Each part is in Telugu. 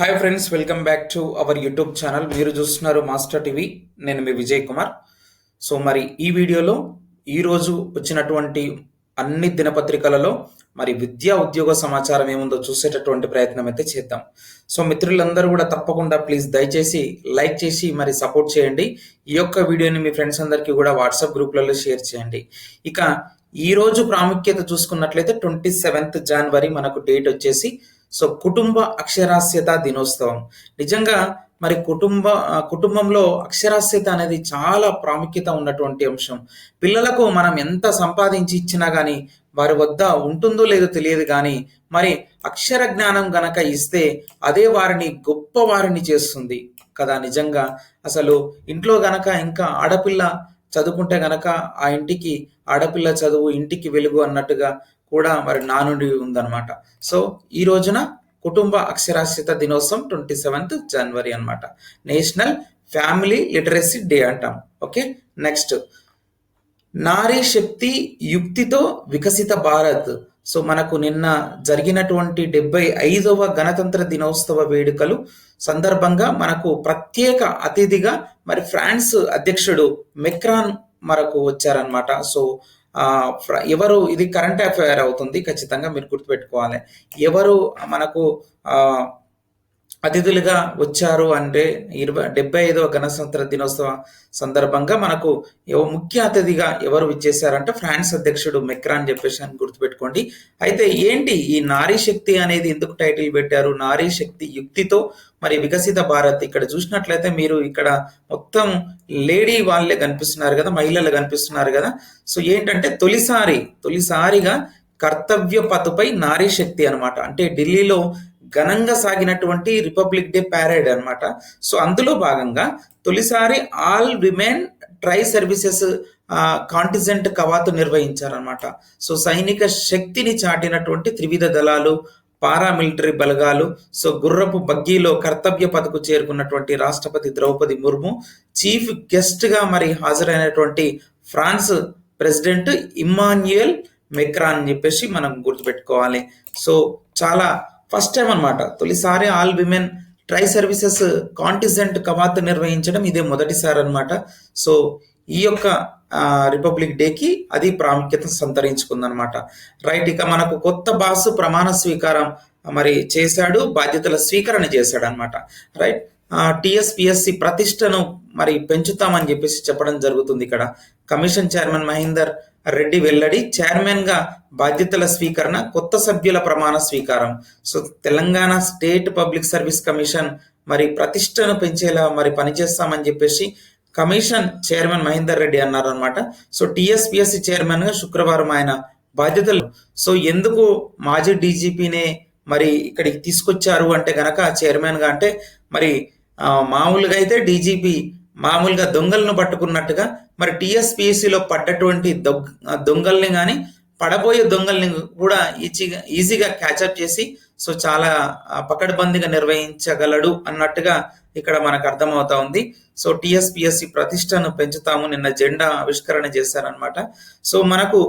Hi friends welcome back to our YouTube channel మీరు చూస్తున్నారు మాస్టర్ టీవీ నేను మీ విజయ్ కుమార్. సో మరి ఈ వీడియోలో ఈరోజు వచ్చినటువంటి అన్ని దినపత్రికలలో మరి విద్యా ఉద్యోగ సమాచారం ఏముందో చూసేటటువంటి ప్రయత్నం అయితే చేద్దాం. సో మిత్రులందరూ కూడా తప్పకుండా ప్లీజ్ దయచేసి లైక్ చేసి మరి సపోర్ట్ చేయండి. ఈ యొక్క వీడియోని మీ ఫ్రెండ్స్ అందరికీ కూడా వాట్సాప్ గ్రూప్లలో షేర్ చేయండి. ఇక ఈ రోజు ప్రాముఖ్యత చూసుకున్నట్లయితే ట్వంటీ సెవెంత్ జనవరి మనకు డేట్ వచ్చేసి సో కుటుంబ అక్షరాస్యత దినోత్సవం. నిజంగా మరి కుటుంబ కుటుంబంలో అక్షరాస్యత అనేది చాలా ప్రాముఖ్యత ఉన్నటువంటి అంశం. పిల్లలకు మనం ఎంత సంపాదించి ఇచ్చినా కానీ వారి వద్ద ఉంటుందో లేదో తెలియదు కానీ మరి అక్షర జ్ఞానం గనక ఇస్తే అదే వారిని గొప్ప వారిని చేస్తుంది కదా నిజంగా. అసలు ఇంట్లో గనక ఇంకా ఆడపిల్ల చదువుకుంటే గనక ఆ ఇంటికి ఆడపిల్ల చదువు ఇంటికి వెలుగు అన్నట్టుగా కూడా మరి నానుడి ఉందన్నమాట. సో ఈ రోజున కుటుంబ అక్షరాస్యత దినోత్సవం ట్వంటీ సెవెంత్ జనవరి అనమాట నేషనల్ ఫ్యామిలీ లిటరసీ డే అంటాం. ఓకే? నెక్స్ట్. నారీ శక్తి యుక్తితో వికసిత భారత్. సో మనకు నిన్న జరిగినటువంటి డెబ్బై ఐదవ గణతంత్ర దినోత్సవ వేడుకలు సందర్భంగా మనకు ప్రత్యేక అతిథిగా మరి ఫ్రాన్స్ అధ్యక్షుడు మెక్రాన్ మనకు వచ్చారనమాట సో ఎవరు ఇది కరెంట్ అఫైర్ అవుతుంది ఖచ్చితంగా మీరు గుర్తుపెట్టుకోవాలి. ఎవరు మనకు ఆ, అతిథులుగా వచ్చారు అంటే ఇరవై డెబ్బై ఐదవ గణతంత్ర దినోత్సవ సందర్భంగా మనకు ఎవ- ముఖ్య అతిథిగా ఎవరు ఇచ్చేసారంటే ఫ్రాన్స్ అధ్యక్షుడు మెక్రాన్ చెప్పేసి అని గుర్తుపెట్టుకోండి. అయితే ఏంటి ఈ నారీ శక్తి అనేది ఎందుకు టైటిల్ పెట్టారు? నారీ శక్తి యుక్తితో మరి వికసిత భారత్ ఇక్కడ చూసినట్లయితే మీరు ఇక్కడ మొత్తం లేడీ వాళ్ళే కనిపిస్తున్నారు కదా మహిళలు కనిపిస్తున్నారు కదా. సో ఏంటంటే తొలిసారి తొలిసారిగా కర్తవ్య పథుపై నారీ శక్తి అన్నమాట. అంటే ఢిల్లీలో ఘనంగా సాగినటువంటి రిపబ్లిక్ డే ప్యారేడ్ అన్నమాట. సో అందులో భాగంగా తొలిసారి all women tri services contingent కవాతు నిర్వహించారనమాట సో సైనిక శక్తిని చాటినటువంటి త్రివిధ దళాలు పారామిలిటరీ బలగాలు సో గుర్రపు బగ్గీలో కర్తవ్య పదకు చేరుకున్నటువంటి రాష్ట్రపతి ద్రౌపది ముర్ము చీఫ్ గెస్ట్గా మరి హాజరైనటువంటి ఫ్రాన్స్ ప్రెసిడెంట్ ఇమ్మాన్యుయల్ మెక్రాన్ అని చెప్పేసి మనం గుర్తుపెట్టుకోవాలి. సో చాలా ఫస్ట్ టైం అనమాట తొలిసారి all women tri services contingent కవాత్ నిర్వహించడం ఇదే మొదటిసారి అనమాట సో ఈ యొక్క రిపబ్లిక్ డేకి అది ప్రాముఖ్యత సంతరించుకుందనమాట రైట్ ఇక మనకు కొత్త బాసు ప్రమాణ స్వీకారం మరి చేశాడు బాధ్యతల స్వీకరణ చేశాడు అనమాట రైట్ టిఎస్పిఎస్సి ప్రతిష్టను మరి పెంచుతామని చెప్పేసి చెప్పడం జరుగుతుంది ఇక్కడ. కమిషన్ చైర్మన్ మహేందర్ రెడ్డి వెల్లడి చైర్మన్గా బాధ్యతల స్వీకరణ కొత్త సభ్యుల ప్రమాణ స్వీకారం. So Telangana state public service commission మరి ప్రతిష్టను పెంచేలా మరి పనిచేస్తామని చెప్పేసి కమిషన్ చైర్మన్ మహేందర్ రెడ్డి అన్నారనమాట సో టిఎస్పిఎస్సి చైర్మన్గా శుక్రవారం ఆయన బాధ్యతలు. సో ఎందుకు మాజీ డీజీపీనే మరి ఇక్కడికి తీసుకొచ్చారు అంటే గనక చైర్మన్గా అంటే మరి మామూలుగా అయితే డీజీపీ మామూలుగా దొంగలను పట్టుకున్నట్టుగా మరి టీఎస్పిఎస్సిలో పడ్డటువంటి దొంగ దొంగల్ని కానీ పడబోయే దొంగల్ని కూడా ఈజీగా ఈజీగా క్యాచప్ చేసి సో చాలా పకడ్బందీగా నిర్వహించగలడు అన్నట్టుగా ఇక్కడ మనకు అర్థమవుతా ఉంది. సో టిఎస్పిఎస్సి ప్రతిష్టను పెంచుతాము నిన్న జెండా ఆవిష్కరణ చేశారనమాట సో మనకు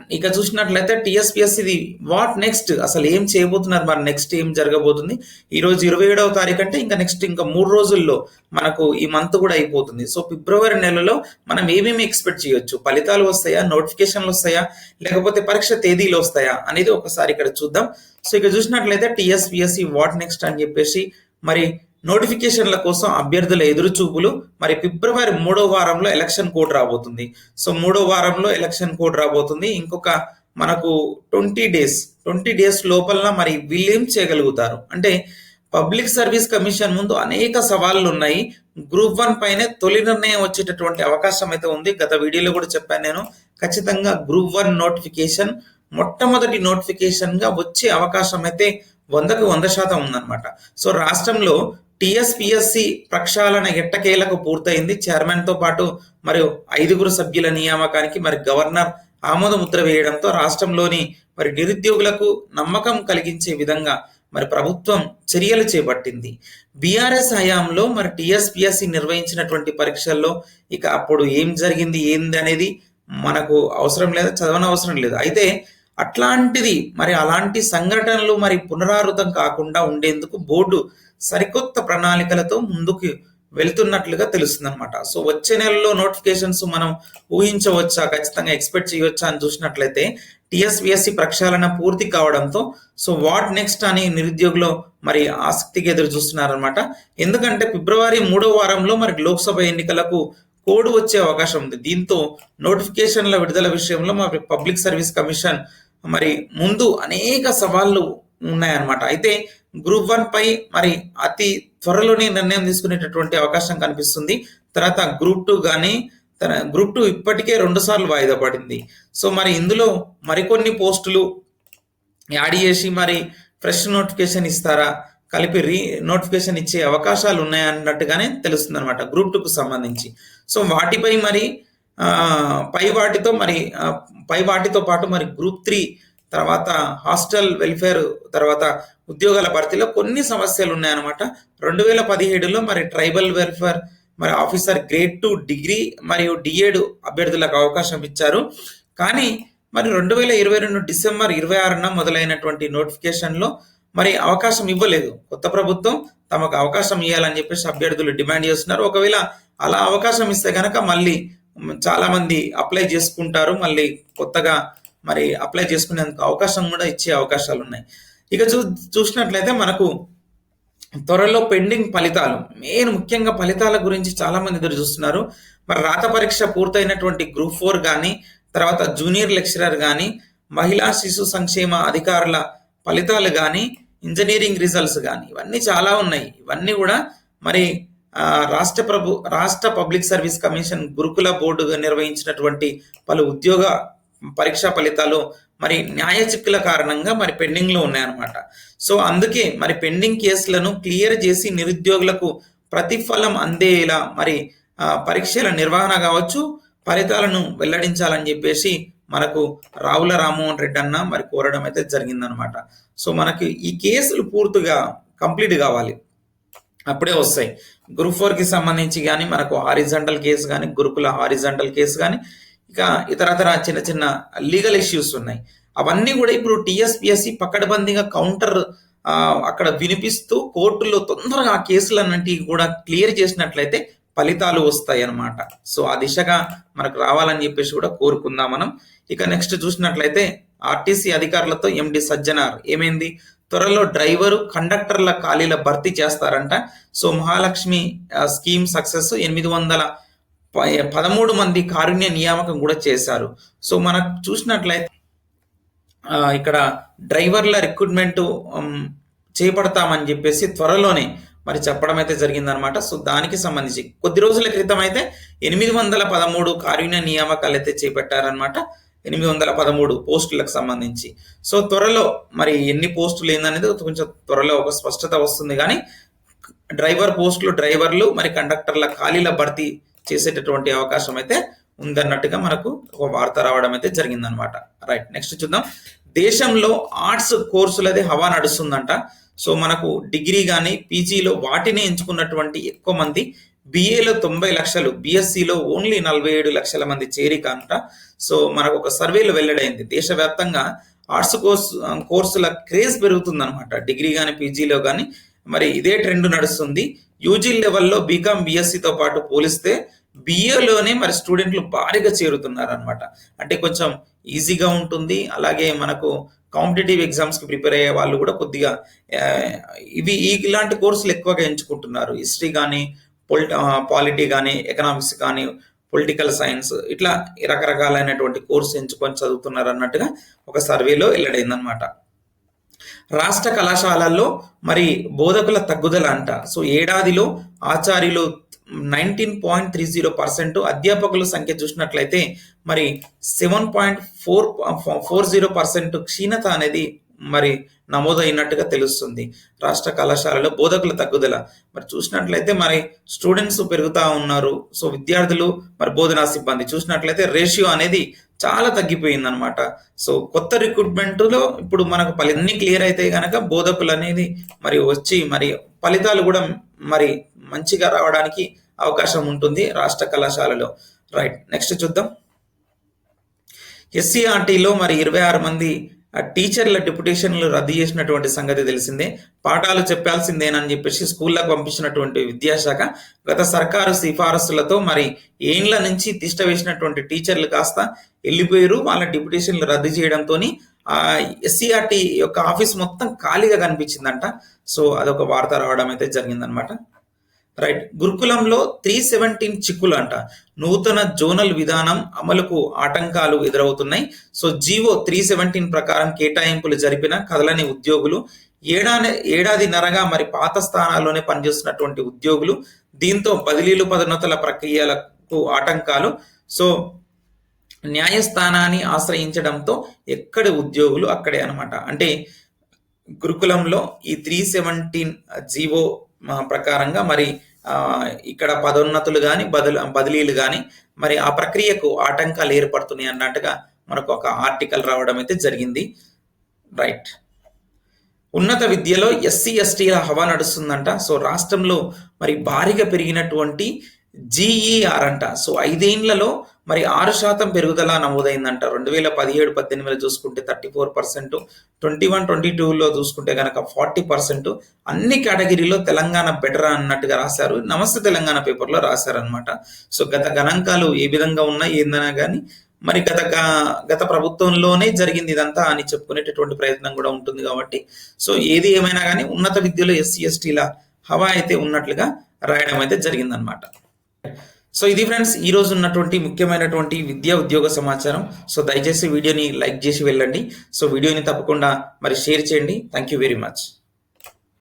ఇక చూసినట్లయితే టిఎస్పిఎస్సిది వాట్ నెక్స్ట్ అసలు ఏం చేయబోతున్నారు? మరి నెక్స్ట్ ఏం జరగబోతుంది? ఈ రోజు ఇరవై ఏడవ తారీఖు అంటే ఇంకా నెక్స్ట్ ఇంకా మూడు రోజుల్లో మనకు ఈ మంత్ కూడా అయిపోతుంది. సో ఫిబ్రవరి నెలలో మనం ఏమేమి ఎక్స్పెక్ట్ చేయొచ్చు? ఫలితాలు వస్తాయా? నోటిఫికేషన్లు వస్తాయా? లేకపోతే పరీక్ష తేదీలు వస్తాయా? అనేది ఒకసారి ఇక్కడ చూద్దాం. సో ఇక చూసినట్లయితే టిఎస్పిఎస్సి వాట్ నెక్స్ట్ అని చెప్పేసి మరి నోటిఫికేషన్ల కోసం అభ్యర్థుల ఎదురుచూపులు మరి ఫిబ్రవరి మూడో వారంలో ఎలక్షన్ కోడ్ రాబోతుంది. సో మూడో వారంలో ఎలక్షన్ కోడ్ రాబోతుంది. ఇంకొక మనకు ట్వంటీ డేస్ ట్వంటీ డేస్ లోపల మరి విలీం చేయగలుగుతారు? అంటే పబ్లిక్ సర్వీస్ కమిషన్ ముందు అనేక సవాళ్ళు ఉన్నాయి గ్రూప్ వన్ పైనే తొలి నిర్ణయం వచ్చేటటువంటి అవకాశం అయితే ఉంది. గత వీడియోలో కూడా చెప్పాను నేను. ఖచ్చితంగా గ్రూప్ వన్ నోటిఫికేషన్ మొట్టమొదటి నోటిఫికేషన్గా వచ్చే అవకాశం అయితే వందకు వంద శాతం ఉందన్నమాట. సో రాష్ట్రంలో టిఎస్పిఎస్సి ప్రక్షాళన ఎట్టకేలకు పూర్తయింది. చైర్మన్తో పాటు మరియు ఐదుగురు సభ్యుల నియామకానికి మరి గవర్నర్ ఆమోద ముద్ర వేయడంతో రాష్ట్రంలోని మరి నిరుద్యోగులకు నమ్మకం కలిగించే విధంగా మరి ప్రభుత్వం చర్యలు చేపట్టింది. బీఆర్ఎస్ హయాంలో మరి టిఎస్పిఎస్సి నిర్వహించినటువంటి పరీక్షల్లో ఇక అప్పుడు ఏం జరిగింది ఏంది అనేది మనకు అవసరం లేదు చదవనవసరం లేదు. అయితే అట్లాంటిది మరి అలాంటి సంఘటనలు మరి పునరావృతం కాకుండా ఉండేందుకు బోర్డు సరికొత్త ప్రణాళికలతో ముందుకు వెళ్తున్నట్లుగా తెలుస్తుంది అనమాట సో వచ్చే నెలలో నోటిఫికేషన్స్ మనం ఊహించవచ్చా? ఖచ్చితంగా ఎక్స్పెక్ట్ చేయవచ్చా అని చూసినట్లయితే టిఎస్విఎస్సి ప్రక్షాళన పూర్తి కావడంతో సో వాట్ నెక్స్ట్ అని నిరుద్యోగులు మరి ఆసక్తిగా ఎదురు చూస్తున్నారనమాట ఎందుకంటే ఫిబ్రవరి మూడో వారంలో మరి లోక్సభ ఎన్నికలకు కోడ్ వచ్చే అవకాశం ఉంది. దీంతో నోటిఫికేషన్ల విడుదల విషయంలో మరి పబ్లిక్ సర్వీస్ కమిషన్ మరి ముందు అనేక సవాళ్ళు ఉన్నాయన్నమాట. అయితే గ్రూప్ వన్ పై మరి అతి త్వరలోనే నిర్ణయం తీసుకునేటటువంటి అవకాశం కనిపిస్తుంది. తర్వాత గ్రూప్ టూ కానీ తన గ్రూప్ టూ ఇప్పటికే రెండు సార్లు వాయిదా పడింది. సో మరి ఇందులో మరికొన్ని పోస్టులు యాడ్ చేసి మరి ఫ్రెష్ నోటిఫికేషన్ ఇస్తారా? కలిపి రీ నోటిఫికేషన్ ఇచ్చే అవకాశాలు ఉన్నాయన్నట్టుగానే తెలుస్తుంది అనమాట గ్రూప్ టూకు సంబంధించి. సో వాటిపై మరి పై వాటితో మరి పై వాటితో పాటు మరి గ్రూప్ త్రీ తర్వాత హాస్టల్ వెల్ఫేర్ తర్వాత ఉద్యోగాల భర్తీలో కొన్ని సమస్యలు ఉన్నాయన్నమాట. రెండు వేల పదిహేడులో మరి ట్రైబల్ వెల్ఫేర్ మరి ఆఫీసర్ గ్రేడ్ టూ డిగ్రీ మరియు డిఏడ్ అభ్యర్థులకు అవకాశం ఇచ్చారు. కానీ మరి రెండు వేల ఇరవై రెండు డిసెంబర్ ఇరవై ఆరున మొదలైనటువంటి నోటిఫికేషన్లో మరి అవకాశం ఇవ్వలేదు. కొత్త ప్రభుత్వం తమకు అవకాశం ఇవ్వాలని చెప్పేసి అభ్యర్థులు డిమాండ్ చేస్తున్నారు. ఒకవేళ అలా అవకాశం ఇస్తే కనుక మళ్ళీ చాలా మంది అప్లై చేసుకుంటారు మళ్ళీ కొత్తగా మరి అప్లై చేసుకునేందుకు అవకాశం కూడా ఇచ్చే అవకాశాలు ఉన్నాయి. ఇక చూ చూసినట్లయితే మనకు త్వరలో పెండింగ్ ఫలితాలు మెయిన్ ముఖ్యంగా ఫలితాల గురించి చాలా మంది ఎదురు చూస్తున్నారు. మరి రాత పరీక్ష పూర్తయినటువంటి గ్రూప్ ఫోర్ కానీ తర్వాత జూనియర్ లెక్చరర్ కానీ మహిళా శిశు సంక్షేమ అధికారుల ఫలితాలు కానీ ఇంజనీరింగ్ రిజల్ట్స్ కానీ ఇవన్నీ చాలా ఉన్నాయి. ఇవన్నీ కూడా మరి రాష్ట్ర ప్రభు రాష్ట్ర పబ్లిక్ సర్వీస్ కమిషన్ గురుకుల బోర్డుగా నిర్వహించినటువంటి పలు ఉద్యోగ పరీక్షా ఫలితాలు మరి న్యాయ చిక్కుల కారణంగా మరి పెండింగ్లో ఉన్నాయన్నమాట. సో అందుకే మరి పెండింగ్ కేసులను క్లియర్ చేసి నిరుద్యోగులకు ప్రతిఫలం అందేలా మరి పరీక్షల నిర్వహణ కావచ్చు ఫలితాలను వెల్లడించాలని చెప్పేసి మనకు రావుల రామ్మోహన్ రెడ్డి అన్న మరి కోరడం అయితే జరిగిందనమాట సో మనకి ఈ కేసులు పూర్తిగా కంప్లీట్ కావాలి. అప్పుడే వస్తాయి. గ్రూప్ ఫోర్కి సంబంధించి కానీ మనకు హారిజంటల్ కేసు కానీ గురుకుల హారిజంటల్ కేసు కానీ ఇక ఇతరతర చిన్న చిన్న లీగల్ ఇష్యూస్ ఉన్నాయి. అవన్నీ కూడా ఇప్పుడు టీఎస్పిఎస్సి పక్కడబందీగా కౌంటర్ అక్కడ వినిపిస్తూ కోర్టులో తొందరగా ఆ అన్నింటివి కూడా క్లియర్ చేసినట్లయితే ఫలితాలు వస్తాయి అన్నమాట. సో ఆ దిశగా మనకు రావాలని చెప్పేసి కూడా కోరుకుందాం మనం. ఇక నెక్స్ట్ చూసినట్లయితే ఆర్టీసీ అధికారులతో ఎండి సజ్జనార్. ఏమైంది? త్వరలో డ్రైవరు కండక్టర్ల ఖాళీల భర్తీ చేస్తారంట. సో మహాలక్ష్మి స్కీమ్ సక్సెస్ ఎనిమిది వందల పదమూడు మంది కారుణ్య నియామకం కూడా చేశారు. సో మనకు చూసినట్లయితే ఇక్కడ డ్రైవర్ల రిక్రూట్మెంట్ చేపడతామని చెప్పేసి త్వరలోనే మరి చెప్పడం అయితే జరిగిందనమాట సో దానికి సంబంధించి కొద్ది రోజుల క్రితం అయితే ఎనిమిది వందల పదమూడు కారుణ్య నియామకాలు అయితే చేపట్టారనమాట ఎనిమిది వందల పదమూడు పోస్టులకు సంబంధించి. సో త్వరలో మరి ఎన్ని పోస్టులు ఏందనేది కొంచెం త్వరలో ఒక స్పష్టత వస్తుంది. కానీ డ్రైవర్ పోస్టులు డ్రైవర్లు మరి కండక్టర్ల ఖాళీల భర్తీ చేసేటటువంటి అవకాశం అయితే ఉందన్నట్టుగా మనకు ఒక వార్త రావడం అయితే జరిగిందనమాట రైట్ నెక్స్ట్ చూద్దాం. దేశంలో ఆర్ట్స్ కోర్సులది హవా నడుస్తుందంట. సో మనకు డిగ్రీ కానీ పీజీలో వాటిని ఎంచుకున్నటువంటి ఎక్కువ మంది బిఏలో తొంభై లక్షలు బిఎస్సిలో ఓన్లీ నలభై ఏడు లక్షల మంది చేరిక అంట సో మనకు ఒక సర్వేలో వెల్లడైంది. దేశవ్యాప్తంగా ఆర్ట్స్ కోర్స్ కోర్సుల క్రేజ్ పెరుగుతుందనమాట డిగ్రీ కానీ పీజీలో కానీ మరి ఇదే ట్రెండ్ నడుస్తుంది. యూజీ లెవెల్లో బీకామ్ బిఎస్సితో పాటు పోలిస్తే బిఏలోనే మరి స్టూడెంట్లు భారీగా చేరుతున్నారు అనమాట అంటే కొంచెం ఈజీగా ఉంటుంది. అలాగే మనకు కాంపిటేటివ్ ఎగ్జామ్స్కి ప్రిపేర్ అయ్యే వాళ్ళు కూడా కొద్దిగా ఇవి ఈ- ఇలాంటి కోర్సులు ఎక్కువగా ఎంచుకుంటున్నారు. హిస్టరీ కానీ పొలిట పాలిటీ కానీ ఎకనామిక్స్ కానీ పొలిటికల్ సైన్స్ ఇట్లా రకరకాలైనటువంటి కోర్సు ఎంచుకొని చదువుతున్నారు అన్నట్టుగా ఒక సర్వేలో వెల్లడైందనమాట రాష్ట్ర కళాశాలల్లో మరి బోధకుల తగ్గుదల అంట. సో ఏడాదిలో ఆచార్యులు nineteen point three zero percent అధ్యాపకుల సంఖ్య చూసినట్లయితే మరి seven point four four zero percent క్షీణత అనేది మరి నమోదైనట్టుగా తెలుస్తుంది రాష్ట్ర కళాశాలలో బోధకుల తగ్గుదల. మరి చూసినట్లయితే మరి స్టూడెంట్స్ పెరుగుతూ ఉన్నారు. సో విద్యార్థులు మరి బోధనా సిబ్బంది చూసినట్లయితే రేషియో అనేది చాలా తగ్గిపోయింది అనమాట సో కొత్త రిక్రూట్మెంట్లో ఇప్పుడు మనకు పలు అన్ని క్లియర్ అయితే కనుక బోధకులు అనేది మరి వచ్చి మరి ఫలితాలు కూడా మరి మంచిగా రావడానికి అవకాశం ఉంటుంది రాష్ట్ర కళాశాలలో. రైట్ నెక్స్ట్ చూద్దాం. ఎస్సీఆర్టీలో మరి ఇరవై ఆరు మంది టీచర్ల డిప్యుటేషన్లు రద్దు చేసినటువంటి సంగతి తెలిసిందే. పాఠాలు చెప్పాల్సిందేనని చెప్పేసి స్కూళ్ళకు పంపించినటువంటి విద్యాశాఖ గత సర్కారు సిఫారసులతో మరి ఏండ్ల నుంచి తిష్ట వేసినటువంటి టీచర్లు కాస్త వెళ్ళిపోయారు. వాళ్ళ డిప్యుటేషన్లు రద్దు చేయడంతో ఆ ఎస్సీఆర్టీ యొక్క ఆఫీస్ మొత్తం ఖాళీగా కనిపించిందంట. సో అదొక వార్త రావడం అయితే జరిగిందనమాట రైట్. గురుకులంలో త్రీ సెవెంటీన్ చిక్కులు అంట నూతన జోనల్ విధానం అమలుకు ఆటంకాలు ఎదురవుతున్నాయి. సో జీవో త్రీ సెవెంటీన్ ప్రకారం కేటాయింపులు జరిపిన కదలని ఉద్యోగులు ఏడాది ఏడాదిన్నరగా మరి పాత స్థానాల్లోనే పనిచేస్తున్నటువంటి ఉద్యోగులు దీంతో బదిలీలు పదోన్నతుల ప్రక్రియలకు ఆటంకాలు. సో న్యాయస్థానాన్ని ఆశ్రయించడంతో ఎక్కడ ఉద్యోగులు అక్కడే అనమాట అంటే గురుకులంలో ఈ త్రీ సెవెంటీన్ జీవో ప్రకారంగా మరి ఇక్కడ పదోన్నతులు కానీ బదులు బదిలీలు కానీ మరి ఆ ప్రక్రియకు ఆటంకాలు ఏర్పడుతున్నాయి అన్నట్టుగా మనకు ఒక ఆర్టికల్ రావడం అయితే జరిగింది. రైట్. ఉన్నత విద్యలో ఎస్సీ ఎస్టీల హవా నడుస్తుందంట. సో రాష్ట్రంలో మరి భారీగా పెరిగినటువంటి జీఈఆర్ అంట. సో ఐదేండ్లలో మరి ఆరు శాతం పెరుగుదల నమోదైందంట. రెండు వేల పదిహేడు పద్దెనిమిదిలో చూసుకుంటే thirty four percent twenty one twenty టూలో చూసుకుంటే కనుక ఫార్టీ పర్సెంట్. అన్ని కేటగిరీలో తెలంగాణ బెటర్ అన్నట్టుగా రాశారు. నమస్తే తెలంగాణ పేపర్లో రాశారనమాట సో గత గణాంకాలు ఏ విధంగా ఉన్నాయి ఏందన్నా కానీ మరి గత గత ప్రభుత్వంలోనే జరిగింది ఇదంతా అని చెప్పుకునేటటువంటి ప్రయత్నం కూడా ఉంటుంది కాబట్టి. సో ఏది ఏమైనా కానీ ఉన్నత విద్యలో ఎస్సీ ఎస్టీల హవా అయితే ఉన్నట్లుగా రాయడం అయితే జరిగిందనమాట సో ఇది ఫ్రెండ్స్ ఈ రోజు ఉన్నటువంటి ముఖ్యమైనటువంటి విద్యా ఉద్యోగ సమాచారం. సో దయచేసి వీడియోని లైక్ చేసి వెళ్ళండి. సో వీడియోని తప్పకుండా మరి షేర్ చేయండి. Thank you very much